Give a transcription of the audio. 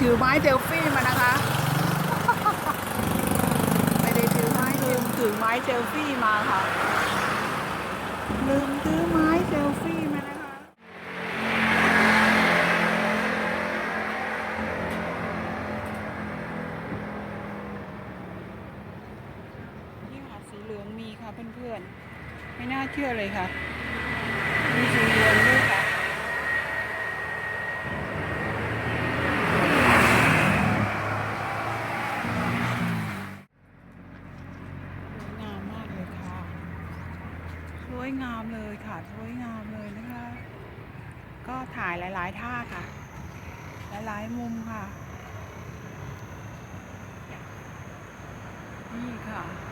ถือไม้เซลฟี่มานะคะ ไม่ได้ถือไม้ลืมถือไม้เซลฟี่มาค่ะ ลืมถือไม้เซลฟี่มานะคะ ยิ่งหาสีเหลืองมีค่ะเพื่อนๆ ไม่น่าเชื่อเลยค่ะมีสีเหลืองด้วยค่ะ สวยงามเลยค่ะสวยงามเลยนะคะ ก็ถ่ายหลาย ๆ ท่าค่ะ หลาย ๆ มุมค่ะ นี่ค่ะ